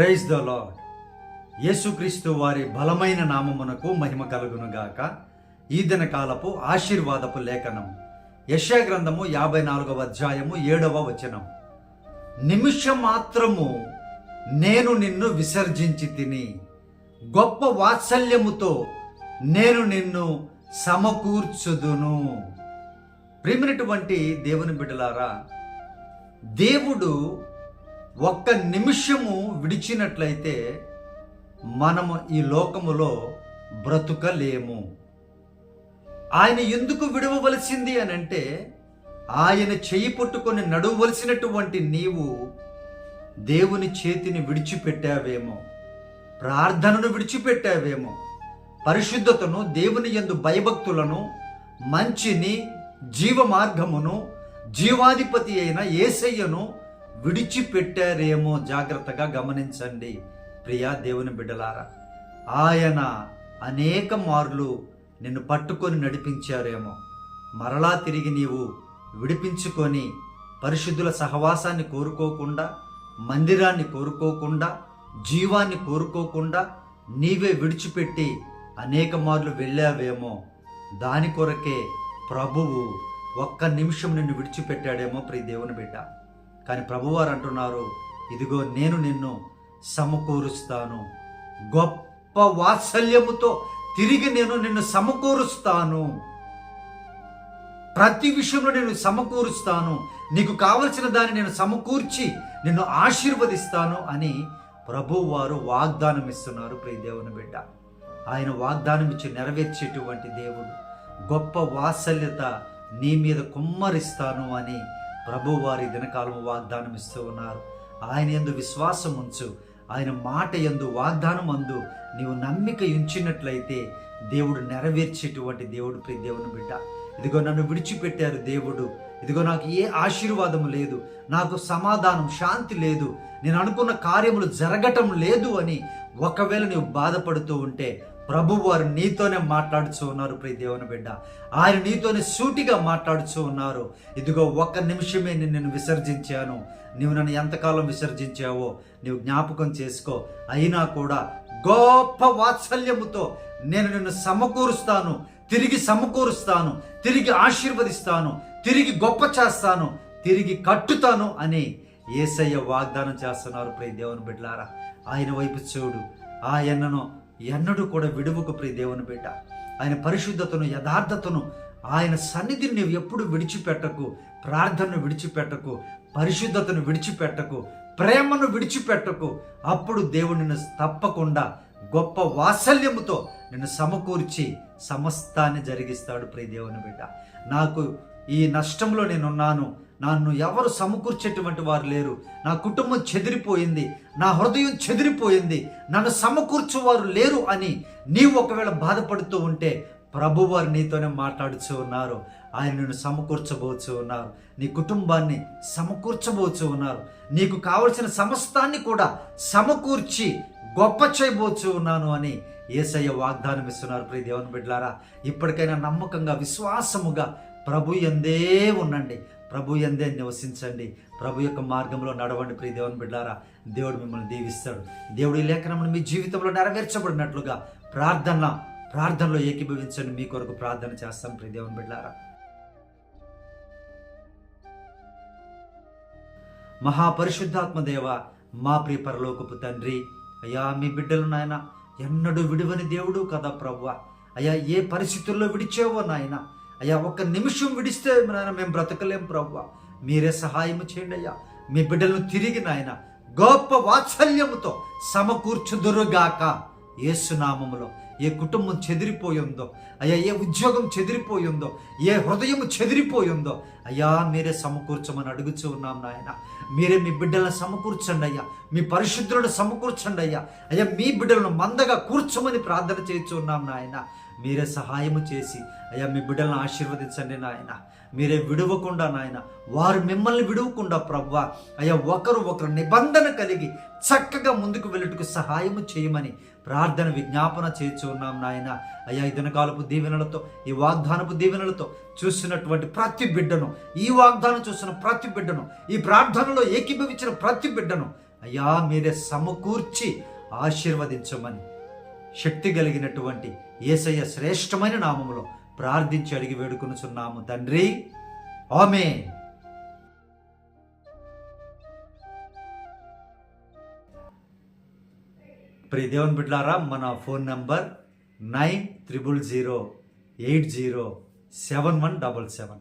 Praise the lord యేసుక్రీస్తు వారి బలమైన నామమునకు మహిమ కలుగునుగాక. ఈ దిన కాలపు ఆశీర్వాదపు లేఖనం. యశా గ్రంథము యాభై నాలుగవ అధ్యాయము ఏడవ వచనం. నిమిషం మాత్రము నేను నిన్ను విసర్జించి తిని గొప్ప వాత్సల్యముతో నేను నిన్ను సమకూర్చుదును. ప్రేమినటువంటి దేవుని బిడ్డలారా దేవుడు ఒక్క నిమిషము విడిచినట్లయితే మనము ఈ లోకములో బ్రతుకలేము. ఆయన ఎందుకు విడవవలసింది అని అంటే ఆయన చెయ్యి పట్టుకొని నడవలసినటువంటి నీవు దేవుని చేతిని విడిచిపెట్టావేమో ప్రార్థనను విడిచిపెట్టావేమో పరిశుద్ధతను దేవుని యందు భయభక్తులను మంచిని జీవ మార్గమును జీవాధిపతి అయిన ఏసయ్యను విడిచిపెట్టారేమో జాగ్రత్తగా గమనించండి ప్రియా దేవుని బిడ్డలారా. ఆయన అనేక మార్లు నిన్ను పట్టుకొని నడిపించారేమో. మరలా తిరిగి నీవు విడిపించుకొని పరిశుద్ధుల సహవాసాన్ని కోరుకోకుండా మందిరాన్ని కోరుకోకుండా జీవాన్ని కోరుకోకుండా నీవే విడిచిపెట్టి అనేక మార్లు వెళ్ళావేమో. దాని కొరకే ప్రభువు ఒక్క నిమిషం నిన్ను విడిచిపెట్టాడేమో ప్రియ దేవుని బిడ్డ. కానీ ప్రభువారు అంటున్నారు ఇదిగో నేను నిన్ను సమకూరుస్తాను. గొప్ప వాత్సల్యముతో తిరిగి నేను నిన్ను సమకూరుస్తాను. ప్రతి విషయంలో నేను సమకూరుస్తాను. నీకు కావలసిన దాన్ని నేను సమకూర్చి నిన్ను ఆశీర్వదిస్తాను అని ప్రభు వారు వాగ్దానం ఇస్తున్నారు ప్రియ దేవుని బిడ్డ. ఆయన వాగ్దానం ఇచ్చి నెరవేర్చేటువంటి దేవుడు. గొప్ప వాత్సల్యత నీ మీద కుమ్మరిస్తాను అని ప్రభు వారి దినకాలం వాగ్దానం ఇస్తూ ఉన్నారు. ఆయన ఎందు విశ్వాసం ఉంచు. ఆయన మాట ఎందు వాగ్దానం అందు నీవు నమ్మిక ఉంచినట్లయితే దేవుడు నెరవేర్చేటువంటి దేవుడు ప్రియ దేవుని బిడ్డ. ఇదిగో నన్ను విడిచిపెట్టారు దేవుడు. ఇదిగో నాకు ఏ ఆశీర్వాదం లేదు. నాకు సమాధానం శాంతి లేదు. నేను అనుకున్న కార్యములు జరగటం లేదు అని ఒకవేళ నీవు బాధపడుతూ ఉంటే ప్రభు వారు నీతోనే మాట్లాడుచు ఉన్నారు ప్రియ దేవుని బిడ్డ. ఆయన నీతోనే సూటిగా మాట్లాడుచు ఉన్నారు. ఇదిగో ఒక్క నిమిషమే నేను నిన్ను విసర్జించాను. నీవు నన్ను ఎంతకాలం విసర్జించావో నీవు జ్ఞాపకం చేసుకో. అయినా కూడా గొప్ప వాత్సల్యముతో నేను నిన్ను సమకూరుస్తాను తిరిగి సమకూరుస్తాను తిరిగి ఆశీర్వదిస్తాను తిరిగి గొప్ప చేస్తాను తిరిగి కట్టుతాను అని ఏసయ్య వాగ్దానం చేస్తున్నారు ప్రియ దేవుని బిడ్డలారా. ఆయన వైపు చూడు. ఆయనను ఎన్నడూ కూడా విడువకు ప్రియ దేవుని బిడ్డ. ఆయన పరిశుద్ధతను యథార్థతను ఆయన సన్నిధిని నువ్వు ఎప్పుడు విడిచిపెట్టకు ప్రార్థనను విడిచిపెట్టకు పరిశుద్ధతను విడిచిపెట్టకు ప్రేమను విడిచిపెట్టకు అప్పుడు దేవుడు నిన్ను తప్పకుండా గొప్ప వాత్సల్యముతో నిన్ను సమకూర్చి సమస్తాన్ని జరిగిస్తాడు ప్రియ దేవుని బిడ్డ. నాకు ఈ నష్టంలో నేనున్నాను నన్ను ఎవరు సమకూర్చేటువంటి వారు లేరు. నా కుటుంబం చెదిరిపోయింది. నా హృదయం చెదిరిపోయింది. నన్ను సమకూర్చువారు లేరు అని నీవు ఒకవేళ బాధపడుతూ ఉంటే ప్రభువారు నీతోనే మాట్లాడుతూ ఉన్నారు. ఆయన నిన్ను సమకూర్చబోచు ఉన్నారు. నీ కుటుంబాన్ని సమకూర్చబోచు ఉన్నారు. నీకు కావలసిన సమస్తాన్ని కూడా సమకూర్చి గొప్ప చేయబోచు ఉన్నాను అని ఏసయ్య వాగ్దానం ఇస్తున్నారు. ప్రియ దేవుని బిడ్డలారా ఇప్పటికైనా నమ్మకంగా విశ్వాసముగా ప్రభు ఎందే ఉండండి. ప్రభు ఎందే నివసించండి. ప్రభు యొక్క మార్గంలో నడవండి ప్రియ దేవుని బిడ్డారా. దేవుడు మిమ్మల్ని దీవిస్తాడు. దేవుడి ఈ లేఖనమును మీ జీవితంలో నెరవేర్చబడినట్లుగా ప్రార్థన ప్రార్థనలో ఏకీభవించండి. మీ కొరకు ప్రార్థన చేస్తాను ప్రియ దేవుని బిడ్డారా. మహాపరిశుద్ధాత్మ దేవ మా ప్రియ పరలోకపు తండ్రి అయ్యా మీ బిడ్డలు నాయన ఎన్నడూ విడువని దేవుడు కదా ప్రభు అయ్యా ఏ పరిస్థితుల్లో విడిచేవో నాయన అయ్యా ఒక్క నిమిషం విడిస్తే నాయన మేము బ్రతకలేం ప్రవ్వ. మీరే సహాయం చేయండి అయ్యా. మీ బిడ్డలను తిరిగి నాయన గొప్ప వాత్సల్యముతో సమకూర్చుదురుగాక. ఏసునామములో ఏ కుటుంబం చెదిరిపోయిందో అయ్యా ఏ ఉద్యోగం చెదిరిపోయిందో ఏ హృదయం చెదిరిపోయిందో అయ్యా మీరే సమకూర్చమని అడుగుచూ ఉన్నాం నాయన. మీరే మీ బిడ్డలను సమకూర్చండి అయ్యా. మీ పరిశుద్ధులను సమకూర్చండి అయ్యా. అయ్యా మీ బిడ్డలను మందగా కూర్చోమని ప్రార్థన చేస్తూ ఉన్నాం నాయన. మీరే సహాయము చేసి అయ్యా మీ బిడ్డలను ఆశీర్వదించండి నాయన. మీరే విడవకుండా నాయన. వారు మిమ్మల్ని విడవకుండా ప్రవ్వ. అయ్యా ఒకరు ఒకరు నిబంధన కలిగి చక్కగా ముందుకు వెళ్ళుటకు సహాయము చేయమని ప్రార్థన విజ్ఞాపన చేర్చి ఉన్నాం నాయన. అయ్యా ఈ దినకాలపు దీవెనలతో ఈ వాగ్దానపు దీవెనలతో చూసినటువంటి ప్రతి బిడ్డను ఈ వాగ్దానం చూసిన ప్రతి బిడ్డను ఈ ప్రార్థనలో ఏకీభవించిన ప్రతి బిడ్డను అయ్యా మీరే సమకూర్చి ఆశీర్వదించమని శక్తి కలిగినటువంటి ఏసయ్య శ్రేష్టమైన నామములో ప్రార్థించి అడిగి వేడుకొనుచున్నాము తండ్రి. ఆమె ప్రియ దేవుని బిడ్లారా మన phone number nine triple zero eight zero seven one double seven.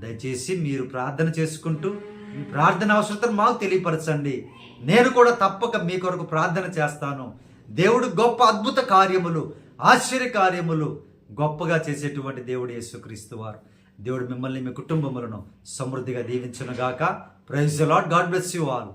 దయచేసి మీరు ప్రార్థన చేసుకుంటూ మీ ప్రార్థన అవసరతను మాకు తెలియపరచండి. నేను కూడా తప్పక మీ కొరకు ప్రార్థన చేస్తాను. దేవుడు గొప్ప అద్భుత కార్యములు ఆశ్చర్య కార్యములు గొప్పగా చేసేటువంటి దేవుడు యేసుక్రీస్తు వారు. దేవుడు మిమ్మల్ని మీ కుటుంబములను సమృద్ధిగా దీవించునుగాక. Praise lord god bless you all